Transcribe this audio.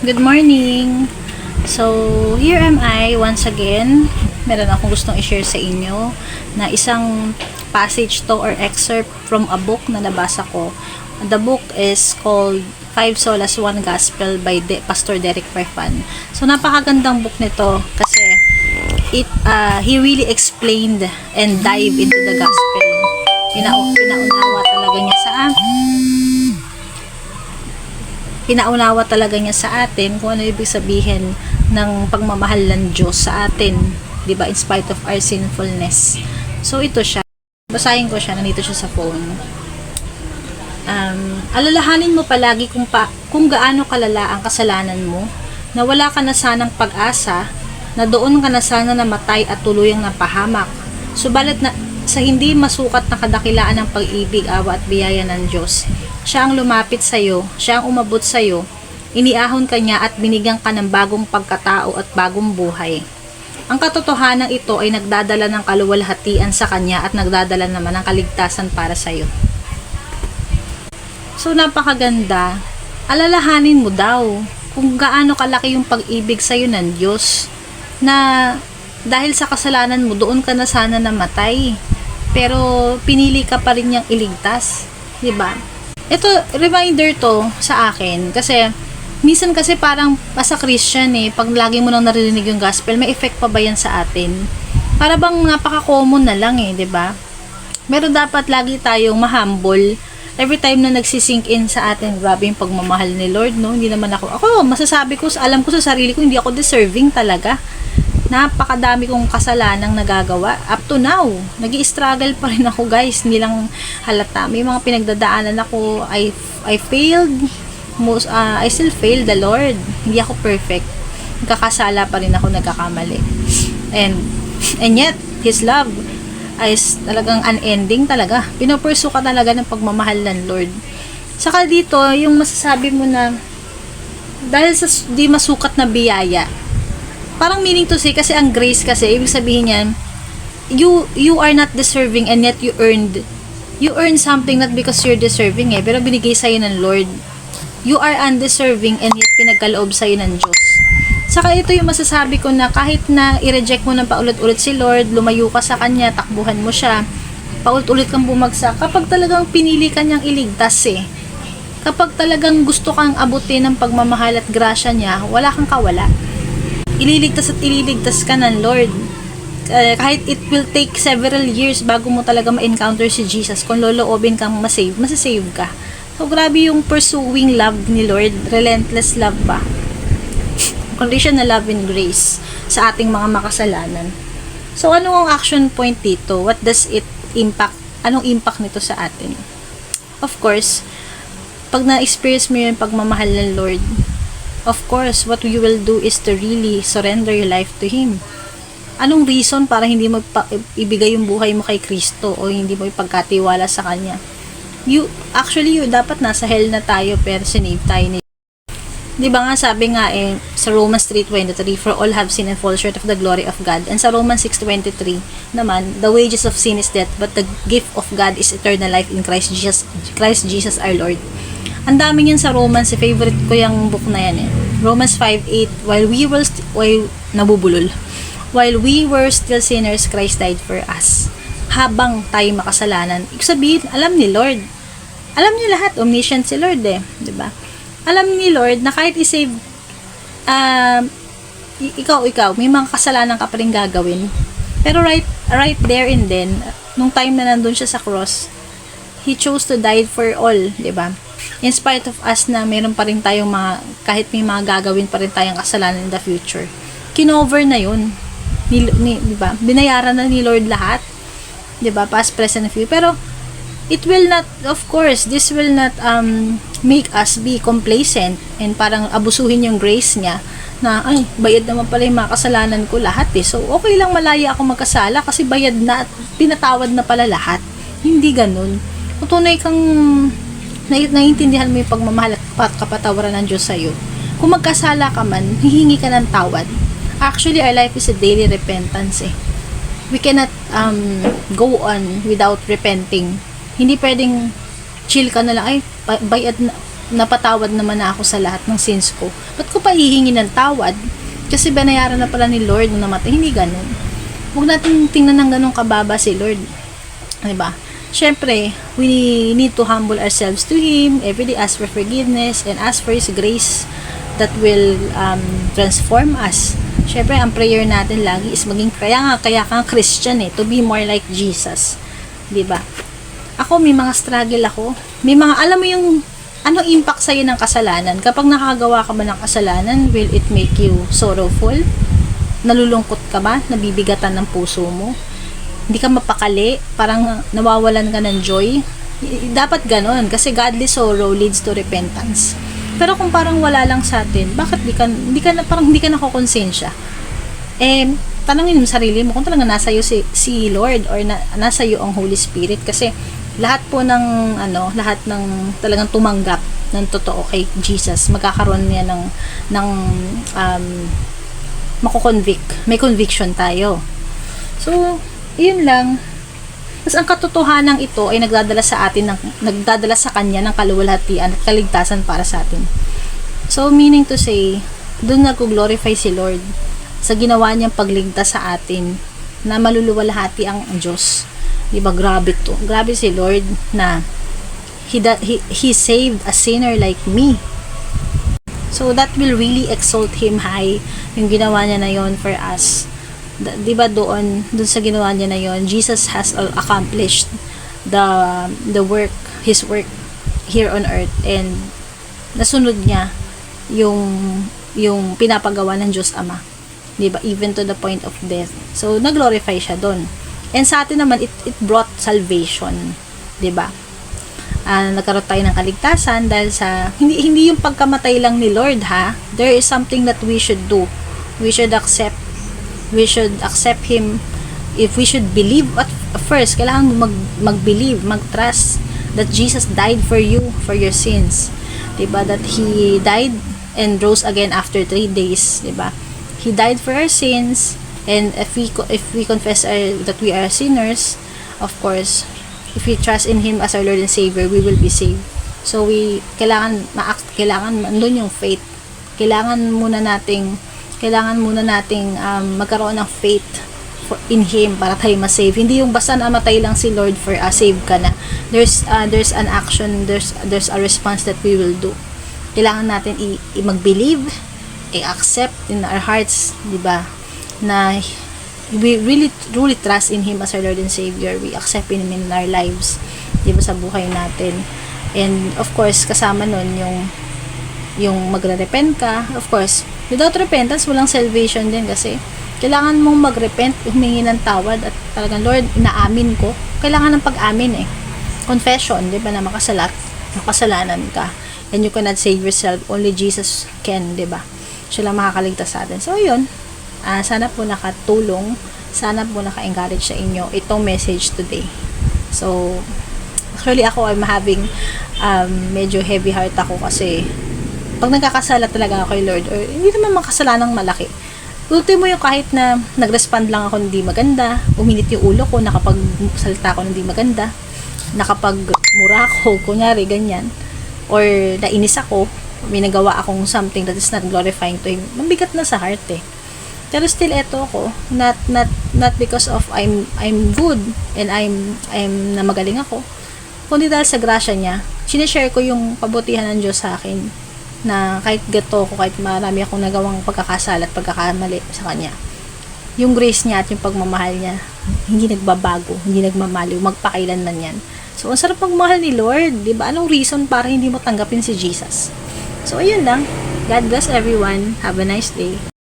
Good morning! So, here am I once again. Meron akong gustong i-share sa inyo na isang passage to or excerpt from a book na nabasa ko. The book is called Five Solas, One Gospel by De- Pastor Derek Prefan. So, napakagandang book nito kasi it uh, he really explained and dive into the gospel. Pinau- pinaunawa talaga niya sa pinaunawa talaga niya sa atin kung ano ibig sabihin ng pagmamahal ng Diyos sa atin, 'di ba? In spite of our sinfulness. So ito siya. Basahin ko siya, nandito siya sa phone. Um, alalahanin mo palagi kung pa, kung gaano kalala ang kasalanan mo, na wala ka na sanang pag-asa, na doon ka na sana namatay at tuluyang napahamak. Subalit na sa hindi masukat na kadakilaan ng pag-ibig, awa at biyaya ng Diyos, siya ang lumapit sa iyo, siya ang umabot sa iyo, iniahon ka niya at binigyan ka ng bagong pagkatao at bagong buhay. Ang katotohanan ito ay nagdadala ng kaluwalhatian sa kanya at nagdadala naman ng kaligtasan para sa iyo. So napakaganda. Alalahanin mo daw kung gaano kalaki yung pag-ibig sa iyo ng Diyos na dahil sa kasalanan mo doon ka na sana namatay. Pero pinili ka pa rin niyang iligtas, 'di ba? Ito reminder to sa akin kasi minsan kasi parang as a Christian eh, pag lagi mo nang naririnig yung gospel, may effect pa ba yan sa atin? Para bang napaka-common na lang eh, 'di ba? Meron dapat lagi tayong mahumble every time na nagsisink in sa atin, grabe yung pagmamahal ni Lord, no? Hindi naman ako, ako, masasabi ko, alam ko sa sarili ko, hindi ako deserving talaga. Napakadami kong kasalanang nagagawa. Up to now, nag struggle pa rin ako, guys. Hindi lang halata. May mga pinagdadaanan ako, I, I failed, most, uh, I still failed the Lord. Hindi ako perfect. Nagkakasala pa rin ako, nagkakamali. And, and yet, His love, ay talagang unending talaga. Pinopursu ka talaga ng pagmamahal ng Lord. Saka dito, yung masasabi mo na dahil sa di masukat na biyaya, parang meaning to say, kasi ang grace kasi, ibig sabihin yan, you, you are not deserving and yet you earned, you earn something not because you're deserving eh, pero binigay sa'yo ng Lord. You are undeserving and yet pinagkaloob sa'yo ng Diyos. Saka ito yung masasabi ko na kahit na i-reject mo ng paulit-ulit si Lord, lumayo ka sa Kanya, takbuhan mo siya, paulit-ulit kang bumagsak, kapag talagang pinili ka niyang iligtas eh, kapag talagang gusto kang abutin ng pagmamahal at grasya niya, wala kang kawala. Ililigtas at ililigtas ka ng Lord. Uh, kahit it will take several years bago mo talaga ma-encounter si Jesus, kung loloobin kang masave, masasave ka. So, grabe yung pursuing love ni Lord, relentless love ba? conditional love and grace sa ating mga makasalanan. So, ano ang action point dito? What does it impact? Anong impact nito sa atin? Of course, pag na-experience mo yung pagmamahal ng Lord, of course, what you will do is to really surrender your life to Him. Anong reason para hindi mo yung buhay mo kay Kristo o hindi mo ipagkatiwala sa Kanya? You, actually, you, dapat nasa hell na tayo pero sinave tayo ni Di ba nga sabi nga eh sa Romans 3:23 for all have sinned and fall short of the glory of God. And sa Romans 6:23 naman, the wages of sin is death, but the gift of God is eternal life in Christ Jesus, Christ Jesus our Lord. Ang dami niyan sa Romans, eh, favorite ko yung book na yan eh. Romans 5:8 while we were while nabubulol. While we were still sinners, Christ died for us. Habang tayo makasalanan. Ibig sabihin, alam ni Lord. Alam niya lahat, omniscient si Lord eh, 'di ba? alam ni Lord na kahit i-save i- ikaw, ikaw, may mga kasalanan ka pa rin gagawin. Pero right, right there and then, nung time na nandun siya sa cross, He chose to die for all, di ba? In spite of us na meron pa rin tayong mga, kahit may mga gagawin pa rin tayong kasalanan in the future. Kinover na yun. Ni, ni, di ba? Binayaran na ni Lord lahat. Di ba? Past, present, and future. Pero, it will not, of course, this will not um, make us be complacent and parang abusuhin yung grace niya na, ay, bayad naman pala yung mga kasalanan ko lahat eh. So, okay lang malaya ako magkasala kasi bayad na at pinatawad na pala lahat. Hindi ganun. Tunay kang naiintindihan mo yung pagmamahal at kapatawaran ng Diyos sa'yo, kung magkasala ka man, hihingi ka ng tawad. Actually, our life is a daily repentance eh. We cannot um, go on without repenting. Hindi pwedeng chill ka na lang, ay, bayad na, napatawad naman na ako sa lahat ng sins ko. Ba't ko pa hihingi ng tawad? Kasi binayaran na pala ni Lord nung namatay. Hindi ganun. Huwag natin tingnan ng ganun kababa si Lord. Diba? Siyempre, we need to humble ourselves to Him, every day ask for forgiveness, and ask for His grace that will um, transform us. Siyempre, ang prayer natin lagi is maging, kaya nga, kaya kang Christian eh, to be more like Jesus. ba? Ako, may mga struggle ako. May mga, alam mo yung, anong impact sa'yo ng kasalanan? Kapag nakagawa ka ba ng kasalanan, will it make you sorrowful? Nalulungkot ka ba? Nabibigatan ng puso mo? Hindi ka mapakali? Parang nawawalan ka ng joy? Dapat ganon, kasi godly sorrow leads to repentance. Pero kung parang wala lang sa atin, bakit di ka, di ka na, parang hindi ka nakokonsensya? eh, tanongin mo sarili mo kung talaga nasa iyo si, si Lord or na, nasa iyo ang Holy Spirit kasi lahat po ng ano, lahat ng talagang tumanggap ng totoo kay Jesus, magkakaroon niya ng ng um, mako-convict. May conviction tayo. So, yun lang. Tapos ang katotohanan ito ay nagdadala sa atin ng nagdadala sa kanya ng kaluwalhatian at kaligtasan para sa atin. So, meaning to say, doon nag-glorify si Lord sa ginawa niyang pagligtas sa atin na maluluwalhati ang Diyos. Di ba? Grabe to. Grabe si Lord na he, he, he saved a sinner like me. So that will really exalt him high yung ginawa niya na yon for us. Di ba doon, doon sa ginawa niya na yon, Jesus has accomplished the the work, his work here on earth and nasunod niya yung yung pinapagawa ng Diyos Ama. 'Di ba? Even to the point of death. So nag-glorify siya doon. And sa atin naman it it brought salvation, 'di ba? Ah, nagkaroon tayo ng kaligtasan dahil sa hindi hindi yung pagkamatay lang ni Lord ha. There is something that we should do. We should accept we should accept him if we should believe at first kailangan mo mag mag-believe, mag-trust that Jesus died for you for your sins. 'Di ba? That he died and rose again after three days, 'di ba? He died for our sins and if we if we confess our, that we are sinners, of course, if we trust in him as our Lord and Savior, we will be saved. So we kailangan ma kailangan andun yung faith. Kailangan muna nating kailangan muna nating um, magkaroon ng faith for, in him para tayo ma-save. Hindi yung basta namatay lang si Lord for uh, save ka na. There's uh, there's an action, there's there's a response that we will do. Kailangan natin i, i mag-believe, i-accept in our hearts, 'di ba? Na we really truly trust in him as our Lord and Savior. We accept him in our lives, 'di ba sa buhay natin. And of course, kasama nun yung yung magre-repent ka. Of course, without repentance, walang salvation din kasi kailangan mong mag-repent, humingi ng tawad at talagang Lord, inaamin ko. Kailangan ng pag-amin eh. Confession, di ba, na makasalat, makasalanan ka. And you cannot save yourself. Only Jesus can, di ba? Siya lang makakaligtas sa atin. So, yun. Ah, sana po nakatulong. Sana po naka-encourage sa inyo itong message today. So, actually ako I'm having um, medyo heavy heart ako kasi pag nagkakasala talaga ako kay Lord or hindi naman makasalanang malaki ultimo yung kahit na nag-respond lang ako hindi maganda uminit yung ulo ko nakapagsalita ako hindi maganda nakapagmura ako kunyari ganyan or nainis ako may nagawa akong something that is not glorifying to Him mabigat na sa heart eh. Pero still eto ako not not not because of I'm I'm good and I'm I'm na magaling ako kundi dahil sa grasya niya sinishare ko yung pabutihan ng Diyos sa akin na kahit gato ko kahit marami akong nagawang pagkakasala at pagkakamali sa kanya yung grace niya at yung pagmamahal niya hindi nagbabago hindi nagmamaliw. Magpakailanman yan. So ang sarap magmahal ni Lord di ba? Anong reason para hindi mo tanggapin si Jesus? So ayun lang. God bless everyone. Have a nice day